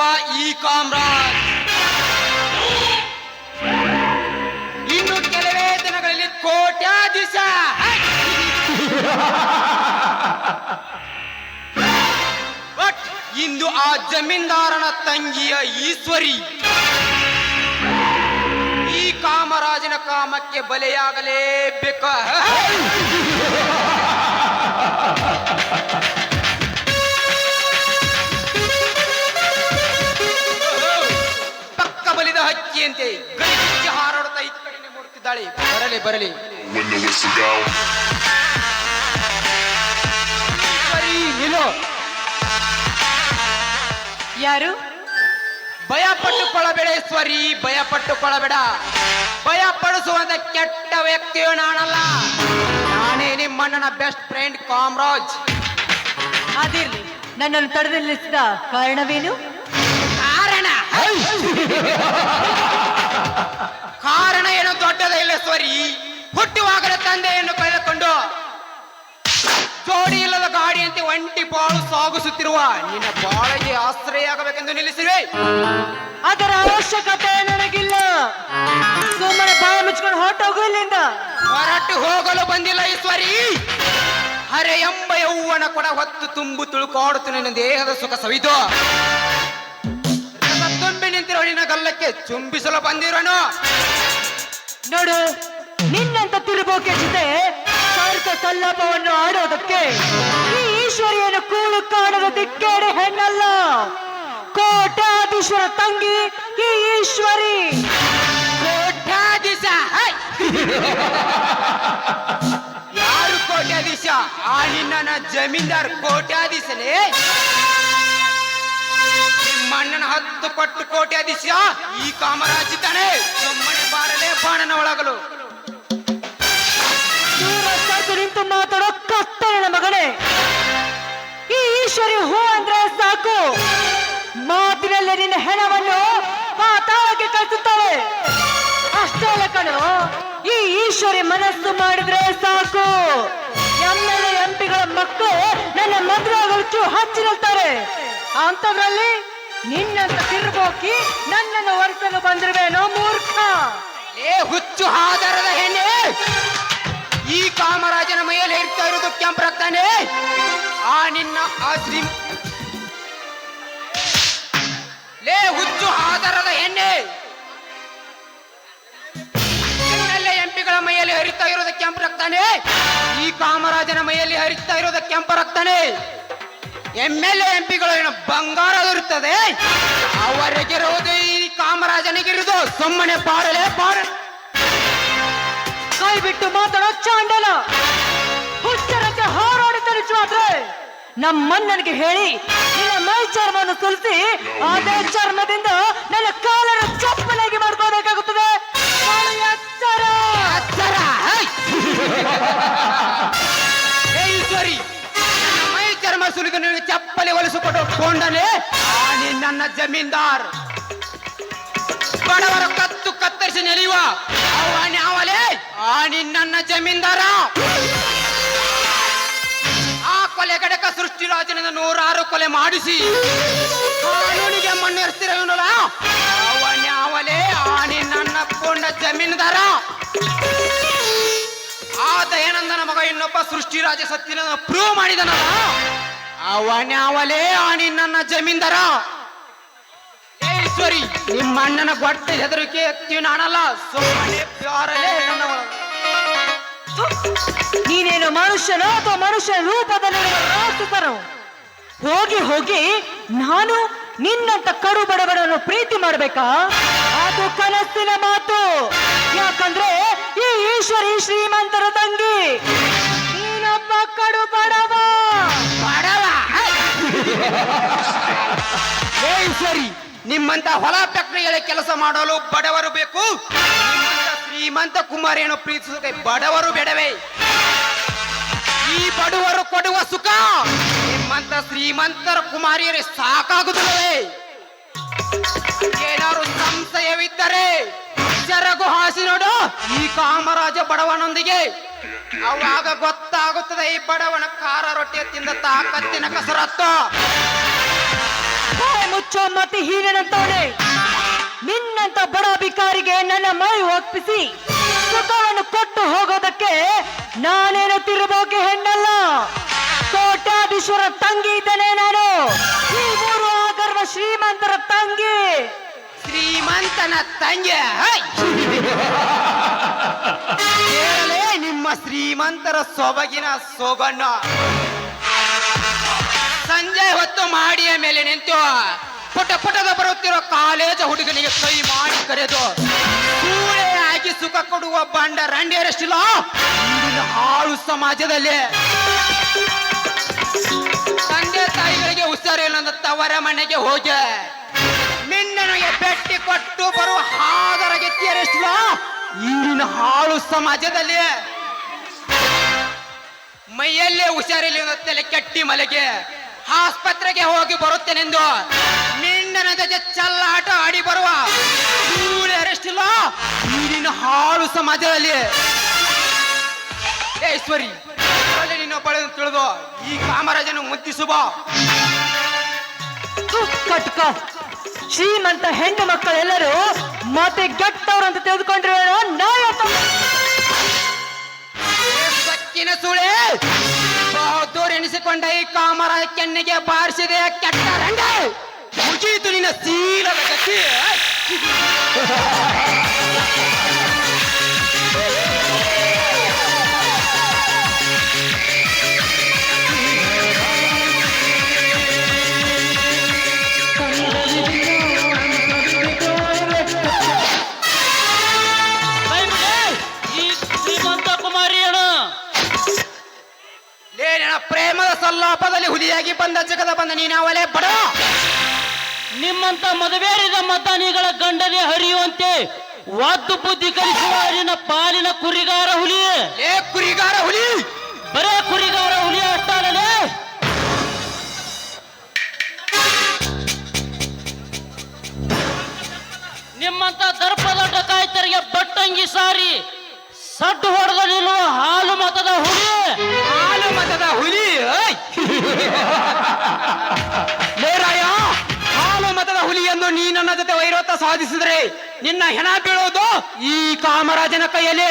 ಕಾಮ್ರಾಜ್. ಇನ್ನು ಕೆಲವೇ ದಿನಗಳಲ್ಲಿ ಕೋಟ್ಯಾಧೀಶ. ಬಟ್ ಇಂದು ಆ ಜಮೀನ್ದಾರನ ತಂಗಿಯ ಈಶ್ವರಿ. ಈ ಕಾಮರಾಜನ ಕಾಮಕ್ಕೆ ಬಲೆಯಾಗಲೇಬೇಕ. ಹಕ್ಕಿಯಂತೆ ಗಡಿಬಿಚ್ಚಿ ಹಾರಾಡುತ್ತಾ ಈ ಕಡೆನೆ ಮೂಡುತ್ತಿದ್ದಾಳೆ ಬರಲಿ ಬರಲಿ. When the whistle go, Eshwari ನಿಲ್ಲು. ಯಾರು? ಭಯ ಪಟ್ಟುಕೊಳ್ಳಬೇಡ ಈಶ್ವರಿ ಭಯ ಪಟ್ಟುಕೊಳ್ಳಬೇಡ ಭಯ ಪಡಿಸುವಂತ ಕೆಟ್ಟ ವ್ಯಕ್ತಿಯು ನಾನಲ್ಲ. ನಾನೇ ನಿಮ್ಮಣ್ಣನ ಬೆಸ್ಟ್ ಫ್ರೆಂಡ್ ಕಾಮರಾಜ್. ಅದಿರ್ಲಿ ನನ್ನನ್ನು ತಡೆದು ನಿಲ್ಲಿಸಿದ ಕಾರಣವೇನು? ಕಾರಣ? ಕಾರಣ ಏನು ದೊಡ್ಡದ ಇಲ್ಲ ಸ್ವರಿ. ಹುಟ್ಟುವಾಗಲೇ ತಂದೆಯನ್ನು ಕಳೆದುಕೊಂಡು ಜೋಡಿ ಇಲ್ಲದ ಗಾಡಿಯಂತೆ ಒಂಟಿ ಬಾಳು ಸಾಗಿಸುತ್ತಿರುವ ನಿನ್ನ ಬಾಳಿಗೆ ಆಶ್ರಯ ಆಗಬೇಕೆಂದು ನಿಲ್ಲಿಸಿವೆ ಅದರ ಅವಶ್ಯಕತೆ ನನಗಿಲ್ಲ. ಸುಮ್ಮನೆ ಬಾಯ ಮುಚ್ಕೊಂಡು ಹೊರಟೋಗು ಇಲ್ಲಿಂದ. ಹೊರಟು ಹೋಗಲು ಬಂದಿಲ್ಲ ಈಶ್ವರಿ ಹರೆ ಎಂಬ ಯೌವನ ಕೂಡ ಹೊತ್ತು ತುಂಬು ತುಳುಕಾಡುತ್ತು ನಿನ್ನ ದೇಹದ ಸುಖ ನಿಂತಿರೋ ನಿನ್ನ ಗಲ್ಲಕ್ಕೆ ಚುಂಬಿಸಲು ಬಂದಿರೋನು. ನೋಡು ನಿನ್ನಂತ ತಿರುಬೋಕೆ ಜೊತೆ ಸಾರ್ಥ ಸಲ್ಲಭವನ್ನು ಆಡೋದಕ್ಕೆ ಈ ಈಶ್ವರಿಯನ್ನು ಕೂಳು ಕಾಣದ ದಿಕ್ಕೇಡೆ ಹೆಣ್ಣಲ್ಲ. ಕೋಟ್ಯಾಧೀಶ್ವರ ತಂಗಿ ಈ ಈಶ್ವರಿ. ಕೋಟ್ಯಾಧೀಶ! ಯಾರು ಕೋಟ್ಯಾಧೀಶ? ಆ ನಿನ್ನ ಜಮೀನ್ದಾರ್ ಕೋಟ್ಯಾಧೀಶನೇ. ಹತ್ತು ಪಟ್ಟು ಕೋಟಿ ಅಧಿಸ್ಯ ಈ ಕಾಮರಾಜಿದ್ದಾನೆ ನಮ್ಮನೆ ಬಾರಲೇ ಬಾಣನ ಒಳಗಲು. ನಿಂತು ಮಾತಾಡೋ ಕತ್ತಲಿನ ಮಗನೇ. ಈ ಈಶ್ವರಿ ಹೂ ಅಂದ್ರೆ ಸಾಕು. ಮಾತಿನಲ್ಲಿ ನಿನ್ನ ಹೆಣವನ್ನು ಪಾತಾಳಕ್ಕೆ ಕಳಿಸುತ್ತಾಳೆ. ಅಷ್ಟೇ ಕಣೋ, ಈ ಈಶ್ವರಿ ಮನಸ್ಸು ಮಾಡಿದ್ರೆ ಸಾಕು. ಎಂ ಎಲ್ ಎಂಪಿಗಳ ಮಕ್ಕಳು ನನ್ನ ಮದುವೆ ಹಚ್ಚಿ ನಿಲ್ತಾರೆ. ಅಂತದ್ರಲ್ಲಿ ನಿನ್ನಂತ ತಿರುಗೋಕಿ ನನ್ನನ್ನು ಒರೆಸಲು ಬಂದಿರುವೇನೋ ಮೂರ್ಖ. ಏ ಹುಚ್ಚು ಆಧಾರದ ಹೆಣ್ಣೆ, ಈ ಕಾಮರಾಜನ ಮೈಯಲ್ಲಿ ಇರ್ತಾ ಇರೋದು ಕೆಂಪು ರಕ್ತಾನೆ ಆ ನಿನ್ನ ಆಸ್ತಿ ಲೇ ಹುಚ್ಚು ಆಧಾರದ ಹೆಣ್ಣೆ. ಎಂಪಿಗಳ ಮೈಯಲ್ಲಿ ಹರಿತಾ ಇರೋದು ಕೆಂಪು ರಕ್ತಾನೆ ಈ ಕಾಮರಾಜನ ಮೈಯಲ್ಲಿ ಹರಿತಾ ಇರೋದು ಕೆಂಪು ರಕ್ತಾನೆ ಎಂ ಎಲ್ ಎಂಪಿಗಳು ಏನು ಬಂಗಾರದಿರುತ್ತದೆ ಅವರಿಗಿರುವುದು ಈ ಕಾಮರಾಜನಿಗಿರುವುದು. ಸುಮ್ಮನೆ ಪಾಡಲೇ ಪಾಡ ಕೈ ಬಿಟ್ಟು ಮಾತಾಡೋ ಚಾಂಡಲ. ಹುಚ್ಚರಂತೆ ಹಾರಾಡುತ್ತಾರೆ ಮಾತ್ರ ನಮ್ಮಣ್ಣನಿಗೆ ಹೇಳಿ ನಿನ್ನ ಮೈ ಚರ್ಮವನ್ನು ಸುಲಿಸಿ ಅದೇ ಚರ್ಮದಿಂದ ನನ್ನ ಕಾಲರ ಚಪ್ಪಲಾಗಿ ಮಾಡ್ಕೋಬೇಕಾಗುತ್ತದೆ ಅಚ್ಚರ. ಅಚ್ಚರ ಸುಲಿದು ನಿನಗೆ ಚಪ್ಪಲಿ ಹೊಲಿಸಿಕೊಟ್ಟು ಕೊಂಡನೆ. ಆ ನನ್ನ ಜಮೀನ್ದಾರ್. ಬಡವರ ಕತ್ತು ಕತ್ತರಿಸಿ ನೆಲೆಯುವ. ಅವ ನ್ಯಾವಲೇ ಆ ನನ್ನ ಜಮೀನ್ದಾರ. ಆ ಕೊಲೆ ಗಡಕ ಸೃಷ್ಟಿರಾಜನಿಂದ ನೂರಾರು ಕೊಲೆ ಮಾಡಿಸಿ. ಕಾನೂನಿಗೆ ಮಣ್ಣೆರಿಸ್ತಿರಲ್ಲ ಅವ ನ್ಯಾವಲೇ ಆ ನನ್ನ ಕೊಂಡ ಜಮೀನ್ದಾರ. ಆ ದಯಾನಂದನ ಮಗ, ಇನ್ನೊಬ್ಬ ಸೃಷ್ಟಿರಾಜ ಸತ್ತಿನ ಪ್ರೂವ್ ಮಾಡಿದನಲ್ಲ? ಅವನ್ಯಾವಲೇ ಆಣಿ ನನ್ನ ಜಮೀನ್ದಾರ. ಈಶ್ವರಿ ನಿಮ್ಮ ಅಣ್ಣನ ಗೊಟ್ಟೆ ಹೆದರಿಕೆ ಎತ್ತೀವಿ ನಾನಲ್ಲ ಸುಮ್ಮನೆ ಪ್ಯಾರಲೇ ನನ್ನ ಮನುಷ್ಯನೋ ಅಥವಾ ಮನುಷ್ಯ ರೂಪದಲ್ಲಿರುವ ರಾಕ್ಷಸನು? ಹೋಗಿ ಹೋಗಿ ನಾನು ನಿನ್ನಂತ ಕಡು ಬಡವರನ್ನು ಪ್ರೀತಿ ಮಾಡ್ಬೇಕಾ? ಅದು ಕನಸಿನ ಮಾತು. ಯಾಕಂದ್ರೆ ಈ ಈಶ್ವರಿ ಶ್ರೀಮಂತರ ತಂಗಿ. ನೀನಪ್ಪ ಕಡು ಬಡವ ಈಶ್ವರಿ ನಿಮ್ಮಂತ ಹೊಲ ಫ್ಯಾಕ್ಟರಿಗಳಲ್ಲಿ ಕೆಲಸ ಮಾಡಲು ಬಡವರು ಬೇಕು. ನಿಮ್ಮಂತ ಶ್ರೀಮಂತ ಕುಮಾರಿಯನ್ನು ಪ್ರೀತಿಸುತ್ತೆ ಬಡವರು ಬೇಡವೇ. ಈ ಬಡವರು ಕೊಡುವ ಸುಖ ನಿಮ್ಮಂತ ಶ್ರೀಮಂತರ ಕುಮಾರಿಯರೇ ಸಾಕಾಗುತ್ತದೆ ಏನಾದ್ರು ಸಂಶಯವಿದ್ದರೆ ಸೆರಗು ಹಾಸಿ ನೋಡು. ಈ ಕಾಮರಾಜ ಬಡವನೊಂದಿಗೆ ಅವಾಗ ಗೊತ್ತಾಗುತ್ತದೆ ಈ ಬಡವನ ಖಾರ ರೊಟ್ಟಿ ತಿಂದ ತಾಕತ್ತಿನ ಕಸರತ್ತು. ಮುಚ್ಚೋ ಮತ್ತೆ ಹೀನಂತವನೇ ನಿನ್ನಂತ ಬಡ ಅಧಿಕಾರಿಗೆ ನನ್ನ ಮೈ ಒಪ್ಪಿಸಿ ಸುಖವನ್ನು ಕೊಟ್ಟು ಹೋಗೋದಕ್ಕೆ ನಾನೇನು ತಿರುಬೋಕೆ ಹೆಣ್ಣಲ್ಲ. ಕೋಟ್ಯಾಧೀಶ್ವರ ತಂಗಿ ಇದ್ದೇನೆ ನಾನು. ಈ ಮೂರು ಆಗರ್ವ ಶ್ರೀಮಂತರ ತಂಗಿ. ಶ್ರೀಮಂತನ ತಂಗೆ! ಕೇಳಲೇ ನಿಮ್ಮ ಶ್ರೀಮಂತರ ಸೊಬಗಿನ ಸೊಬಣ್ಣ. ಸಂಜೆ ಹೊತ್ತು ಮಾಡಿಯ ಮೇಲೆ ನಿಂತು ಪುಟ ಪುಟದ ಬರುತ್ತಿರೋ ಕಾಲೇಜು ಹುಡುಗನಿಗೆ ಕೈ ಮಾಡಿ ಕರೆದು ಕೂಳೆ ಹಾಕಿ ಸುಖ ಕೊಡುವ ಬಂಡ ರಂಡಿಯರಷ್ಟಿಲ್ಲ? ಹಾಳು ಸಮಾಜದಲ್ಲಿ. ತಂದೆ ತಾಯಿಗಳಿಗೆ ಹುಷಾರಿಲ್ಲ ತವರ ಮನೆಗೆ ಹೋಗಿ ಮಿನ್ನನಿಗೆ ಬೆಟ್ಟಿ ಕೊಟ್ಟು ಬರುವ ಹಾದರ ಗೆತ್ತಿಯರಷ್ಟಿಲ್ಲ ಈಗಿನ ಹಾಳು ಸಮಾಜದಲ್ಲಿ ಮೈಯಲ್ಲೇ ಹುಷಾರಿಲ್ಲ ಕೆಟ್ಟಿ ಮಲೆಗೆ. ಆಸ್ಪತ್ರೆಗೆ ಹೋಗಿ ಬರುತ್ತೇನೆಂದು ಮಿಂಡನ ಜೊತೆ ಚಲ್ಲಾಟ ಆಡಿ ಬರುವ ಅರೆಷ್ಟಿಲ್ಲ ಈಗಿನ ಹಾಳು ಸಮಾಜದಲ್ಲಿ ಈಶ್ವರಿ ಇದರಲ್ಲಿ ನಿನ್ನ ಬಳಿ ತಿಳಿದು ಈ ಕಾಮರಾಜನ ಉಫ್, ಕಟ್ಕ. ಶ್ರೀಮಂತ ಹೆಣ್ಣು ಮಕ್ಕಳೆಲ್ಲರೂ ಮತ್ತೆ ಗೆಟ್ಟವ್ರು ಅಂತ ತಿಳಿದುಕೊಂಡ್ರೆ ಸಕ್ಕಿನ ಸುಳೆ. ಬಹದ್ದೂರ್ ಎನಿಸಿಕೊಂಡ ಈ ಕಾಮರ ಕೆನ್ನಿಗೆ ಬಾರಿಸಿದೆ ಕೆಟ್ಟ ರಂಗ. ಮುಗೀತು ನಿನ್ನ ಶೀಲದ ಗತಿ. ಪ್ರೇಮದ ಸಲ್ಲಾಪದಲ್ಲಿ ಹುಲಿಯಾಗಿ ಬಂದ ಜಗದ ಬಂದ ನೀನಾವಲೇ ಬಡ. ನಿಮ್ಮಂತ ಮದುವೆರಿದ ಮತಾನಿಗಳ ಗಂಡನೆ ಹರಿಯುವಂತೆ ವಾದ್ದು ಬುದ್ಧಿ ಕಲಿಸುವ ನಿನ್ನ ಪಾಲಿನ ಕುರಿಗಾರ ಹುಲಿ. ಏ ಕುರಿಗಾರ ಹುಲಿ. ಬರೇ ಕುರಿಗಾರ ಹುಲಿ ಅಷ್ಟಾಗಲೇ ನಿಮ್ಮಂತ ದರ್ಪದ ಕಾಯ್ತರಿಗೆ ಬಟ್ಟಂಗಿ ಸಾರಿ ಸಡ್ಡು ಹೊಡೆದ ನಿಲ್ಲುವ ಹಾಲು ಮತದ ನೀ ನನ್ನ ಜೊತೆ ವೈರೋತ ಸಾಧಿಸಿದ್ರೆ ನಿನ್ನ ಹೆಣ ಬೀಳೋದು ಈ ಕಾಮರಾಜನ ಕೈಯಲ್ಲಿ.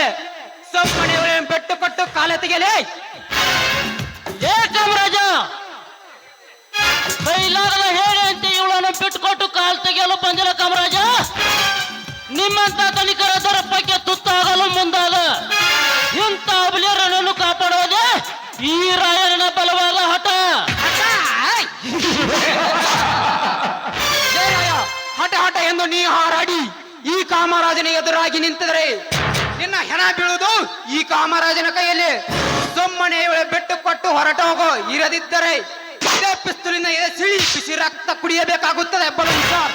ಸಮ್ಮನೆ ಪೆಟ್ಟು ಕೊಟ್ಟು ಕಾಲ ತೆಗೆಯಲೇ. ಏ ಕಾಮರಾಜ! ಬೈಲಾಗದ ಹೇಳಿ ಅಂತ ಇವಳನ್ನು ಬಿಟ್ಟುಕೊಟ್ಟು ಕಾಲ್ ತೆಗೆಯಲು ಬಂದಿಲ್ಲ ಕಾಮರಾಜ. ನಿಮ್ಮಂತ ತನಿಖರ ದರಪಕ್ಕೆ ನೀ ಹಾರಾಡಿ, ಈ ಕಾಮರಾಜನ ಎದುರಾಗಿ ನಿಂತಿದ್ರೆ ನಿನ್ನ ಹೆಣ ಬೀಳುದು ಈ ಕಾಮರಾಜನ ಕೈಯಲ್ಲಿ. ಸುಮ್ಮನೆ ಬೆಟ್ಟು ಕೊಟ್ಟು ಹೊರಟ ಹೋಗೋ ಇರದಿದ್ದರೆ ಇದೇ ಪಿಸ್ತೂಲಿನ ಸಿಳಿ ಬಿಸಿ ರಕ್ತ ಕುಡಿಯಬೇಕಾಗುತ್ತದೆ ಬಲೂನ್ ಸರ್.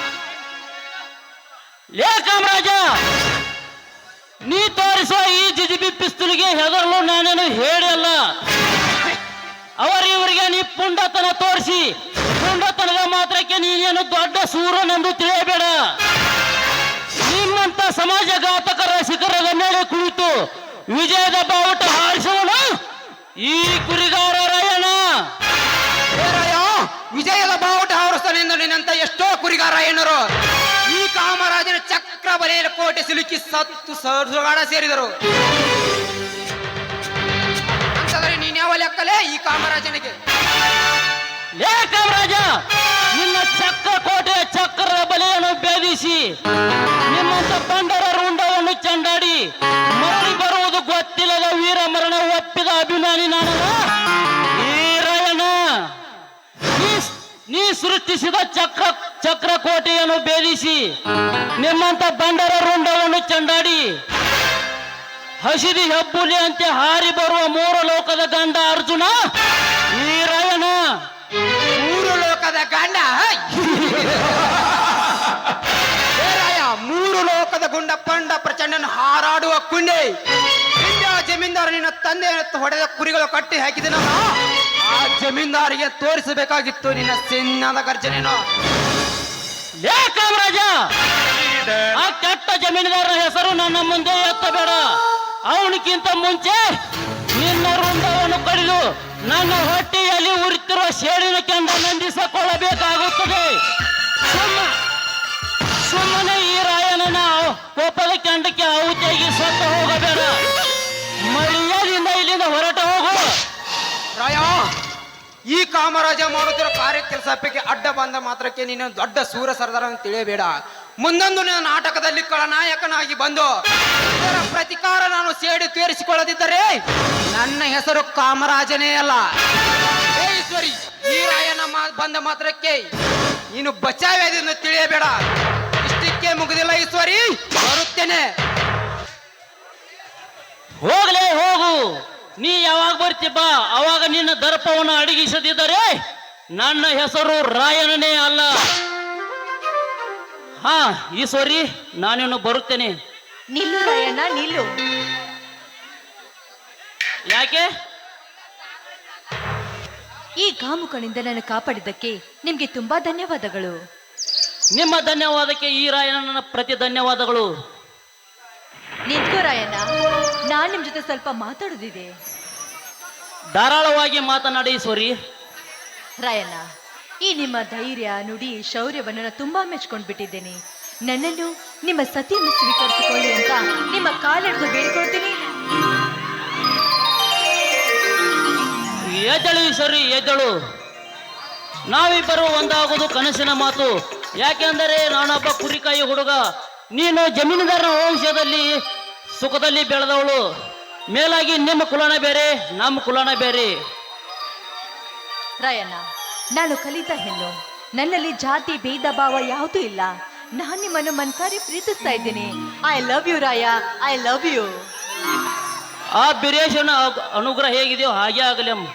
ಕಾಮರಾಜ, ನೀ ತೋರಿಸುವ ಈ ಜಿಜಿಬಿ ಪಿಸ್ತೂಲಿಗೆ ಹೆದರಲು ನಾನೇನು ಹೇಳಿಲ್ಲ. ಅವರಿವರಿಗೆ ನೀ ಪುಂಡತನ ತೋರಿಸಿ ಪುಂಡತನದ ಮಾತ್ರಕ್ಕೆ ನೀನೇನು ದೊಡ್ಡ ಸೂರನೆಂದು ತಿಳಿಯಬೇಡ. ನಿಮ್ಮಂತ ಸಮಾಜ ಸಮಾಜಘಾತಕರ ಶಿಖರದ ಮೇಲೆ ಕುಳಿತು ವಿಜಯದ ಬಾವುಟ ಹಾರಿಸುವನು ಈ ಕುರಿಗಾರ ರಾಯಣ್ಣ. ವಿಜಯದ ಬಾವುಟ ಹಾರಿಸ್ತಾನೆಂದು ನಿನ್ನಂತ ಎಷ್ಟೋ ಕುರಿಗಾರ ಏನರು ಈ ಕಾಮರಾಜನ ಚಕ್ರ ಬಲೆಯಲ್ಲಿ ಕೋಟೆ ಸಿಲುಕಿ ಸತ್ತು ಸುಗಾಡ ಸೇರಿದರು. ಅಂತಂದ್ರೆ ನೀನ್ಯಾವ ಲೆಕ್ಕಲೇ ಈ ಕಾಮರಾಜನಿಗೆ? ಲೇ ಕಾಮರಾಜ ನಿನ್ನ ಚಕ್ರ ಕೋಟೆಯ ಚಕ್ರ ಬಲೆಯನ್ನು ಭೇದಿಸಿ, ನಿಮ್ಮಂತ ಬಂಡರ ರುಂಡವನ್ನು ಚಂಡಾಡಿ, ಮರಳಿ ಬರುವುದು ಗೊತ್ತಿಲ್ಲದ ವೀರ ಮರಣ ಒಪ್ಪಿದ ಅಭಿಮಾನಿ ನಾನಲ್ಲ? ವೀರಯ್ಯನ ನೀ ಸೃಷ್ಟಿಸಿದ ಚಕ್ರ ಚಕ್ರ ಕೋಟೆಯನ್ನು ಭೇದಿಸಿ, ನಿಮ್ಮಂತ ಬಂಡರ ರುಂಡವನ್ನು ಚಂಡಾಡಿ, ಹಸಿದಿ ಹೆಬ್ಬುಲಿ ಅಂತೆ ಹಾರಿ ಬರುವ ಮೂರು ಲೋಕದ ಗಂಡ ಅರ್ಜುನ ಗುಂಡ ಪಂಡ ಪ್ರಚಂಡನ ಹಾರಾಡುವ ಕುಂಡೆ. ಇಂದ್ಯ ಜಮೀನ್ದಾರ ನಿನ್ನ ತಂದೆ ಹೊಡೆದ ಕುರಿಗಳು ಕಟ್ಟಿ ಹಾಕಿದ ಆ ಜಮೀನ್ದಾರಿಗೆ ತೋರಿಸಬೇಕಾಗಿತ್ತು ನಿನ್ನ ಸಿನ್ನದ ಗರ್ಜನೆಯನ್ನು ಲೇ ಕಾಮರಾಜ! ಆ ಕೆಟ್ಟ ಜಮೀನುದಾರರ ಹೆಸರು ನನ್ನ ಮುಂದೆ ಎತ್ತಬೇಡ. ಅವನಿಗಿಂತ ಮುಂಚೆ ನಿನ್ನ ವೃಂದವನ್ನು ಕಡಿದು ನನ್ನ ಹೊಟ್ಟೆಯಲ್ಲಿ ಉರಿತಿರುವ ಶೇಡಿನ ಕೆಂಡ ನಂದಿಸಿಕೊಳ್ಳಬೇಕಾಗುತ್ತದೆ. ಸುಮ್ಮ ಸುಮ್ಮನೆ ಈ ರಾಯನನ್ನ ಕೋಪದ ಕೆಂಡಕ್ಕೆ ಆಹುತಿಯಾಗಿ ಸತ್ತು ಹೋಗಬೇಡ. ಮರ್ಯಾದಿಂದ ಇಲ್ಲಿಂದ ಹೊರಟ ಹೋಗು. ರಾಯ, ಈ ಕಾಮರಾಜ ಮಾಡುತ್ತಿರೋ ಕಾರ್ಯ ಕೆಲಸ ಬಗ್ಗೆ ಅಡ್ಡ ಬಂದ ಮಾತ್ರಕ್ಕೆ ನೀನು ದೊಡ್ಡ ಸೂರ ಸರ್ದಾರ ಅಂತ ತಿಳಿಯಬೇಡ. ಮುಂದೊಂದು ನಿನ್ನ ನಾಟಕದಲ್ಲಿ ಖಳನಾಯಕನಾಗಿ ಬಂದು ಇದರ ಪ್ರತಿಕಾರ ನಾನು ಸೇಡಿ ತೀರಿಸಿಕೊಳ್ಳದಿದ್ದರೆ ನನ್ನ ಹೆಸರು ಕಾಮರಾಜನೇ ಅಲ್ಲ. ಈ ರಾಯನ ಬಂದ ಮಾತ್ರಕ್ಕೆ ನೀನು ಬಚಾವ್ಯದಿಂದ ತಿಳಿಯಬೇಡ. ಮುಗಿದಿಲ್ಲ ಈಶ್ವರಿ. ಬರುತ್ತೇನೆ. ಹೋಗ್ಲೇ ಹೋಗು. ನೀ ಯಾವಾಗ ಬರ್ತಿ ಬಾ. ಅವಾಗ ನಿನ್ನ ದರ್ಪವನ್ನು ಅಡಗಿಸದಿದ್ದರೆ ನನ್ನ ಹೆಸರು ರಾಯಣನೇ ಅಲ್ಲ. ಹಾ ಈಶ್ವರಿ ನಾನಿನ್ನು ಬರುತ್ತೇನೆ. ನಿಲ್ಲು ರಾಯಣ್ಣ ನಿಲ್ಲು. ಯಾಕೆ? ಈ ಕಾಮುಕನಿಂದ ನನ್ನ ಕಾಪಾಡಿದ್ದಕ್ಕೆ ನಿಮ್ಗೆ ತುಂಬಾ ಧನ್ಯವಾದಗಳು. ನಿಮ್ಮ ಧನ್ಯವಾದಕ್ಕೆ ಈ ರಾಯಣ್ಣನ ಪ್ರತಿ ಧನ್ಯವಾದಗಳು. ನಿಂತ್ಕೋ ರಾಯಣ್ಣ ನಾನ್ ನಿಮ್ ಜೊತೆ ಸ್ವಲ್ಪ ಮಾತಾಡೋದಿದೆ. ಧಾರಾಳವಾಗಿ ಮಾತನಾಡಿ ಈಶ್ವರಿ ರಾಯಣ್ಣ ಈ ನಿಮ್ಮ ಧೈರ್ಯ ನುಡಿ ಶೌರ್ಯವನ್ನು ನಾನು ತುಂಬಾ ಮೆಚ್ಕೊಂಡ್ ಬಿಟ್ಟಿದ್ದೇನೆ. ನನ್ನನ್ನು ನಿಮ್ಮ ಸತಿಯನ್ನು ಸ್ವೀಕರಿಸಿಕೊಳ್ಳಿ ಅಂತ ನಿಮ್ಮ ಕಾಲೆಡ್ದು ಬೇಡಿಕೊಳ್ತೀನಿ. ಎದ್ದಳು ಈಶ್ವರಿ ಎದ್ದಳು. ನಾವಿಬ್ಬರು ಒಂದಾಗೋದು ಕನಸಿನ ಮಾತು. ಯಾಕೆಂದರೆ ನಾನೊಬ್ಬ ಕುರಿಕಾಯಿ ಹುಡುಗ. ನೀನು ಜಮೀನುದಾರನ ವಂಶದಲ್ಲಿ ಸುಖದಲ್ಲಿ ಬೆಳೆದವಳು. ಮೇಲಾಗಿ ನಿಮ್ಮ ಕುಲನ ಬೇರೆ ನಮ್ಮ ಕುಲನ ಬೇರೆ. ರಾಯಣ್ಣ ನಾನು ಕಲಿತ ಹೆಣ್ಣು. ನನ್ನಲ್ಲಿ ಜಾತಿ ಭೇದ ಭಾವ ಯಾವುದೂ ಇಲ್ಲ. ನಾನು ನಿಮ್ಮನ್ನು ಮನ್ಸಾರಿ ಪ್ರೀತಿಸ್ತಾ ಇದ್ದೀನಿ. I love you Raya. I love you ಆ ಬಿರೇಶನ ಅನುಗ್ರಹ ಹೇಗಿದೆಯೋ ಹಾಗೆ ಆಗಲಿ ಅಮ್ಮ.